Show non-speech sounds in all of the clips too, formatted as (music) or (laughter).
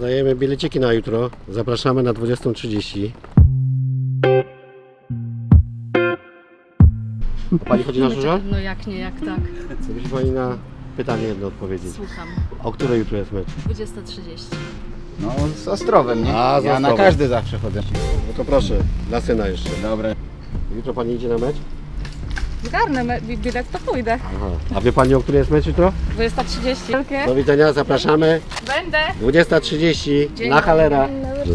Rozdajemy bileciki na jutro. Zapraszamy na 20.30. Pani chodzi na żurze? No jak nie, jak tak. Musi Pani na pytanie jedno odpowiedzieć. Słucham. O której jutro jest mecz? 20.30. No z Ostrowem, nie? A, z ja na Ostrowem. każdy zawsze chodzę. No to proszę, dla syna jeszcze. Dobra. Jutro Pani idzie na mecz? Zgarnę bilet, to pójdę. Aha. A wie Pani o której jest mecz jutro? 20.30. Do widzenia, zapraszamy. Będę. 20.30 na Halera.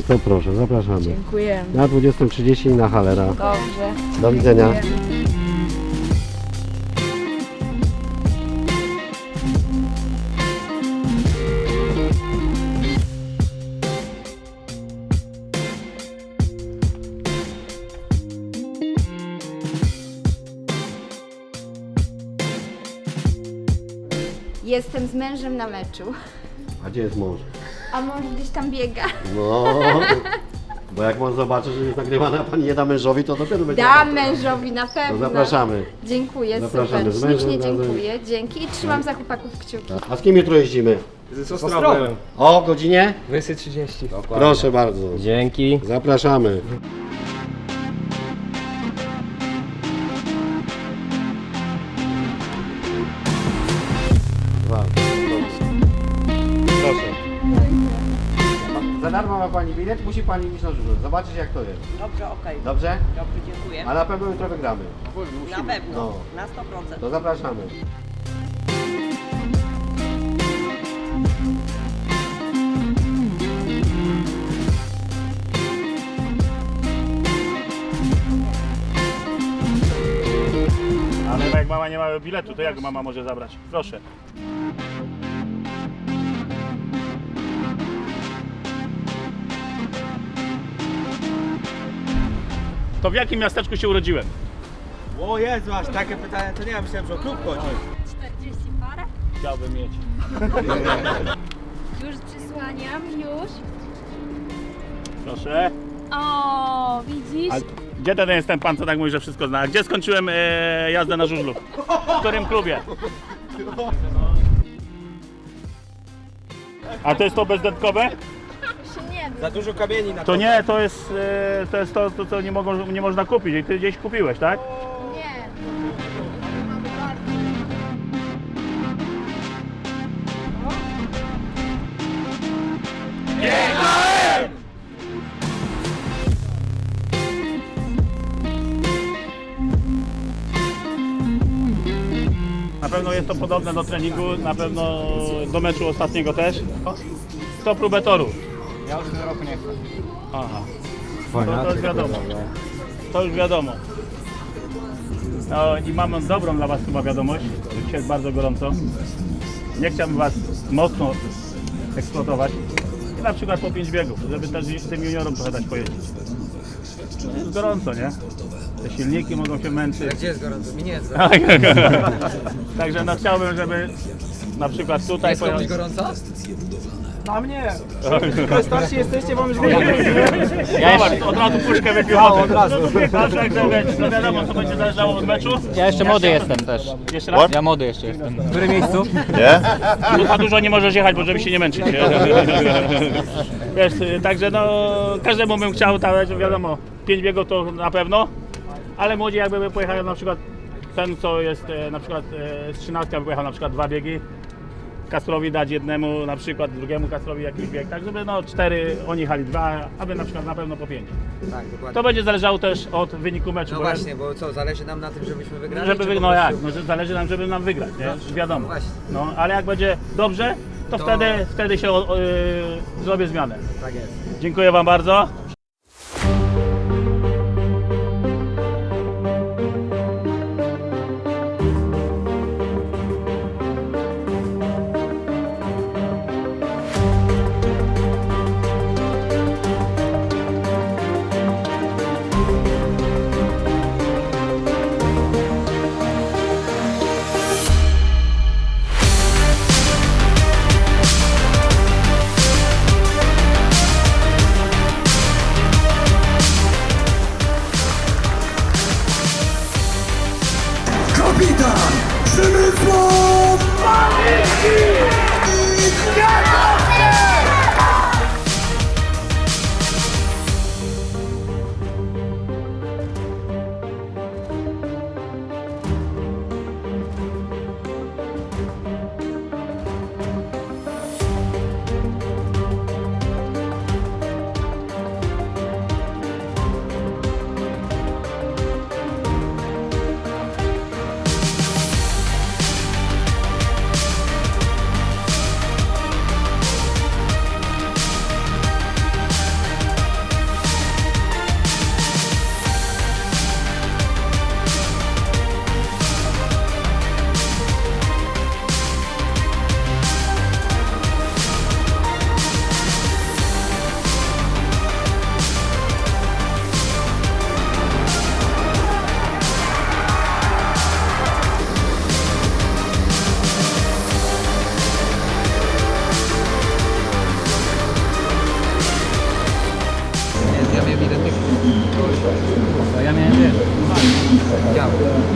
To proszę, zapraszamy. Dziękuję. Na 20.30 na Halera. Dobrze. Do widzenia. Jestem z mężem na meczu, A gdzie jest mąż? a mąż gdzieś tam biega. No, bo jak mąż zobaczy, że jest nagrywana, a pani nie da mężowi, to dopiero będzie. Dam mężowi na To pewno. zapraszamy. Dziękuję, Zapraszamy. Z super. mężem Ślicznie razem. dziękuję. Dzięki i trzymam za chłopaków kciuki. A z kim jutro jeździmy? Z Ostrowem. O godzinie? 20.30. Proszę bardzo. Dzięki. Zapraszamy. Za darmo ma Pani bilet, musi Pani iść na żurę. Zobaczyć jak to jest. Dobrze, okej. Dobrze? Dobrze, dziękuję. A na pewno jutro wygramy. Na pewno, No. na 100%. To zapraszamy. Ale jak mama nie ma biletu, to jak mama może zabrać? Proszę. To w jakim miasteczku się urodziłem? O Jezu, aż takie pytanie, to nie ja myślałem, że o klub chodzi. 40 parę? Chciałbym mieć. (laughs) Już przysłaniam, już. Proszę. O, widzisz? A gdzie ten jest ten pan, co tak mówi, że wszystko zna? Gdzie skończyłem e, jazdę na żużlu? W którym klubie? A to jest to bezdetkowe? Za dużo kamieni na To nie, to jest, e, to, jest to, to, co nie, mogą, nie można kupić. I ty gdzieś kupiłeś, tak? Nie. Na pewno jest to podobne do treningu, na pewno do meczu ostatniego też. To próbę toru. Ja już w tym roku nie chcę. Aha. To, to już wiadomo. To już wiadomo. No i mam dobrą dla Was chyba wiadomość. Dzisiaj jest bardzo gorąco. Nie chciałbym Was mocno eksploatować. I na przykład po 5 biegów, żeby też tym juniorom trochę dać pojeździć. Jest gorąco, nie? Te silniki mogą się męczyć. Gdzie jest gorąco? Mi nie jest (laughs) Także no chciałbym, żeby na przykład tutaj pojechać. gorąco? Na mnie! (laughs) Starsi jesteście, mam już Ja jeszcze... od razu puszkę wypił. No, od razu. Także wiecie, no wiadomo co będzie zależało od meczu. Ja jeszcze młody jestem też. Jeszcze raz? Ja młody jeszcze jestem. W którym miejscu? No, za dużo nie możesz jechać, bo żeby się nie męczyć. Nie? (laughs) Wiesz, także no każdemu bym chciał, tak, wiadomo, 5 biegów to na pewno, ale młodzi jakby by pojechali na przykład ten co jest e, na przykład e, z 13 by pojechał na przykład dwa biegi, Kastrowi dać jednemu na przykład, drugiemu Kastrowi jakiś bieg, tak żeby no cztery, oni jechali dwa, aby na przykład na pewno po pięć. Tak, dokładnie. To będzie zależało też od wyniku meczu. No bo właśnie, bo co, zależy nam na tym, żebyśmy wygrali? żeby czy wy, po no prostu- jak, no, że zależy nam, żeby nam wygrać, nie? Wiadomo. właśnie. No, ale jak będzie dobrze, to, To- wtedy, wtedy się o, o, y, zrobię zmianę. Tak jest. Dziękuję Wam bardzo. Brasil!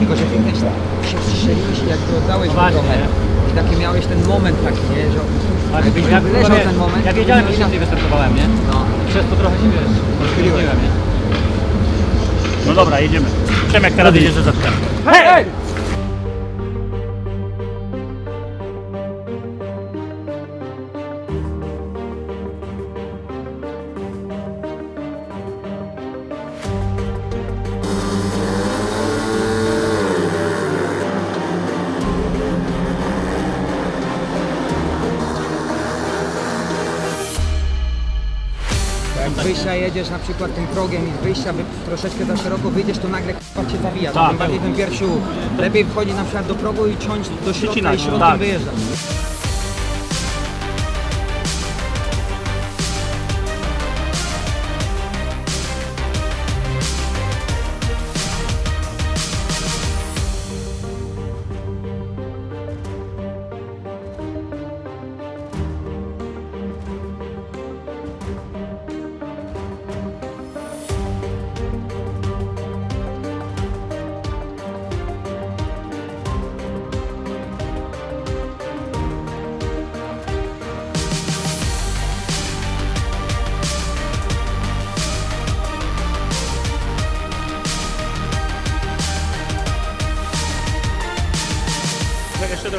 Tylko, że ty też się strzeliłeś i jakby oddałeś No trochę. I taki miałeś ten moment taki, nie? Że jakbyś jak, jak leżał ten moment... ja to wiedziałem, że inaczej wystartowałem, nie? No. Przez to trochę się wiesz, rozkryłem, nie? No dobra, jedziemy. Przemek teraz jedzie ze zatka. Hej, hej! Jak z wyjścia jedziesz na przykład tym progiem i z wyjścia wy, troszeczkę za szeroko wyjdziesz, to nagle k***a cię zawija. Tak, Tym bardziej ten pierwszy łuk. Lepiej wchodzić na przykład do progu i ciąć do środka Przycinać, i środkiem tak. wyjeżdżać.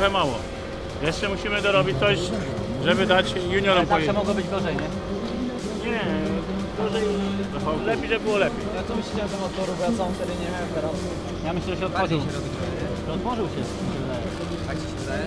Trochę mało. Jeszcze musimy dorobić coś, żeby dać juniorom Zawsze pojeździć. mogło być gorzej, nie? Nie, gorzej, lepiej, żeby było lepiej. Ja co myślicie na temat toru, bo ja całą serię nie miałem teraz. Ja myślę, że się Bardziej otworzył. się robi trochę, nie? Że Otworzył się, mi się wydaje. Tak ci się wydaje?